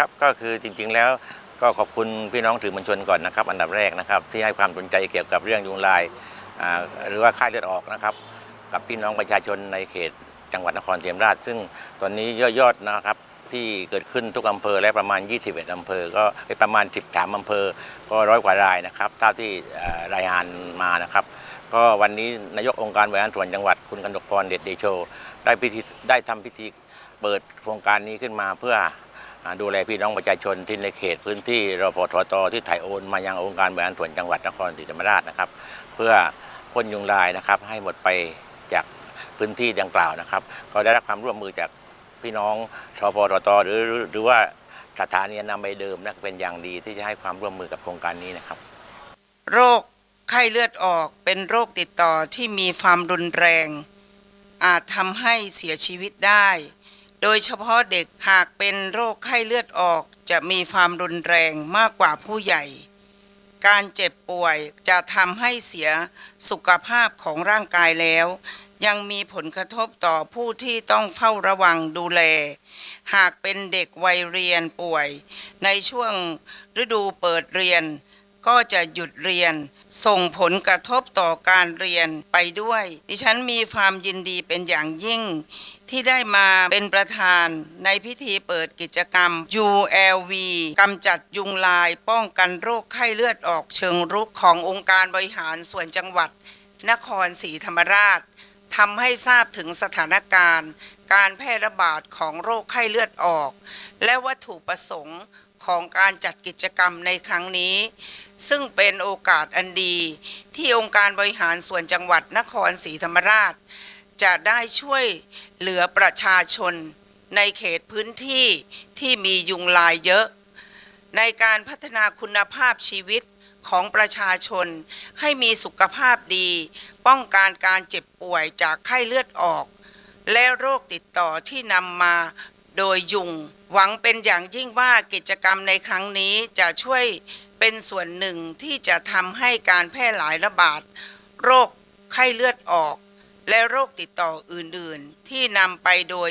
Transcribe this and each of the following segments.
ครับก็คือจริงๆแล้วก็ขอบคุณพี่น้องสื่อมวลชนก่อนนะครับ อันดับแรกนะครับ ที่ให้ความสนใจเกี่ยวกับเรื่องยุงลายอ่าหรือว่าค่ายเลือดออกนะครับ กับพี่น้องประชาชนในเขตจังหวัดนครศรีธรรมราช ซึ่งตอนนี้ยอดๆนะครับที่เกิดขึ้นทุกอำเภอและประมาณ 21 อำเภอ ก็ประมาณ 13 อำเภอ ก็ร้อยกว่ารายนะครับเท่าที่รายงานมานะครับ ก็วันนี้นายกองค์การบริหารส่วนจังหวัดคุณกนกพรเดชเดโช ได้พิธีได้ทำพิธีเปิดโครงการนี้ขึ้นมาเพื่อ ดูแลพี่น้องประชาชนที่ในเขตพื้นที่รพทตที่ถ่ายโอนมายังองค์การบริหารส่วนจังหวัดนครศรีธรรมราชนะครับ เพื่อพ่นยุงลายนะครับ ให้หมดไปจากพื้นที่ดังกล่าวนะครับ ก็ได้รับความร่วมมือจากพี่น้องชพทตหรือหรือว่าสถานีนามัยเดิมนะเป็นอย่างดีที่จะให้ความร่วมมือกับโครงการนี้นะครับ โรคไข้เลือดออกเป็นโรคติดต่อที่มีความรุนแรง อาจทำให้เสียชีวิตได้ โดยเฉพาะเด็กหากเป็นโรคไข้เลือดออกจะมีความรุนแรงมากกว่าผู้ใหญ่ การเจ็บป่วยจะทำให้เสียสุขภาพของร่างกายแล้ว ยังมีผลกระทบต่อผู้ที่ต้องเฝ้าระวังดูแล หากเป็นเด็กวัยเรียนป่วย ในช่วงฤดูเปิดเรียน ก็จะหยุดเรียน ส่งผลกระทบต่อการเรียนไปด้วย ดิฉันมีความยินดีเป็นอย่างยิ่ง ที่ได้มาเป็นประธานในพิธีเปิดกิจกรรม ULV กำจัดยุงลายป้องกันโรคไข้เลือดออกเชิงรุกขององค์การบริหารส่วนจังหวัด นครศรีธรรมราชทำให้ทราบถึงสถานการณ์ การแพร่ระบาดของโรคไข้เลือดออก และวัตถุประสงค์ของการจัดกิจกรรมในครั้งนี้ ซึ่งเป็นโอกาสอันดีที่องค์การบริหารส่วนจังหวัดนครศรีธรรมราช จะได้ช่วยเหลือประชาชน ในเขตพื้นที่ที่มียุงลายเยอะ ในการพัฒนาคุณภาพชีวิตของประชาชนให้มีสุขภาพดี ป้องกันการเจ็บป่วยจากไข้เลือดออก และโรคติดต่อที่นำมาโดยยุง หวังเป็นอย่างยิ่งว่ากิจกรรมในครั้งนี้จะช่วยเป็นส่วนหนึ่งที่จะทำให้การแพร่หลายระบาด โรคไข้เลือดออก และโรคติดต่ออื่นๆ ที่นำไปโดย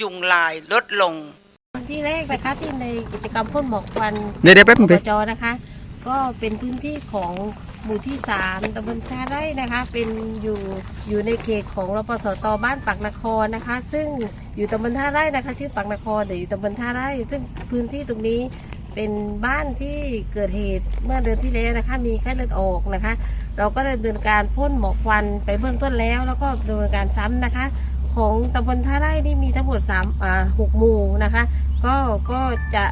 ยุงลายลดลง ที่แรกนะคะที่ในกิจกรรมพ่นหมอกควันเดี๋ยวเดี๋ยวแป๊บนึงปไปจนะคะ ก็เป็นพื้นที่ของหมู่ที่สามตำบลท่าไร่นะคะ เป็นอยู่อยู่ในเขตของรปสตบ้านปักนครนะคะ ซึ่งอยู่ตำบลท่าไร่นะคะ ชื่อปักนครแต่อยู่ตำบลท่าไร่ ซึ่งพื้นที่ตรงนี้ เป็นบ้านที่เกิดเหตุเมื่อเดือนที่แล้วนะคะ มีไข้เลือดออกนะคะ เราก็ดำเนินการพ่นหมอกควันไปเบื้องต้นแล้ว แล้วก็ดำเนินการซ้ำนะคะ ของตำบลท่าไร่นี่มีทั้งหมด3อ่าหกหมู่นะคะ ก็ก็จะ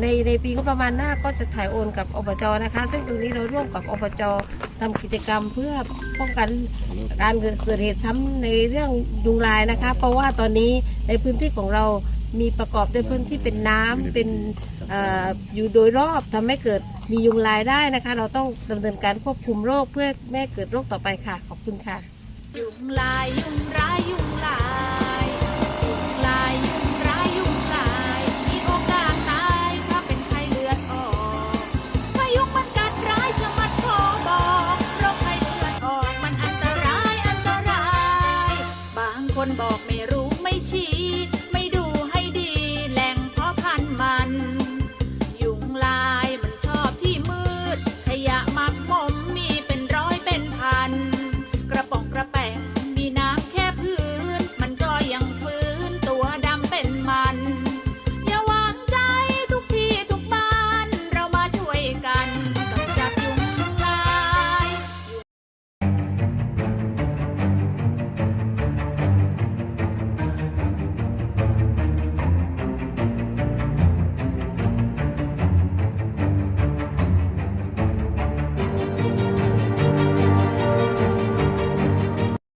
ในในปีก็ประมาณหน้าก็จะถ่ายโอนกับอบจนะคะ ซึ่งตรงนี้เราร่วมกับอบจทำกิจกรรมเพื่อป้องกันการเกิดเกิดเหตุซ้ำในเรื่องยุงลายนะคะ เพราะว่าตอนนี้ในพื้นที่ของเรามีประกอบด้วยพื้นที่เป็นน้ำเป็น อยู่โดยรอบทำให้เกิดมียุงลายได้นะคะ เราต้องดำเนินการควบคุมโรคเพื่อไม่ให้เกิดโรคต่อไปค่ะ ขอบคุณค่ะ ยุงลายยุงร้ายยุง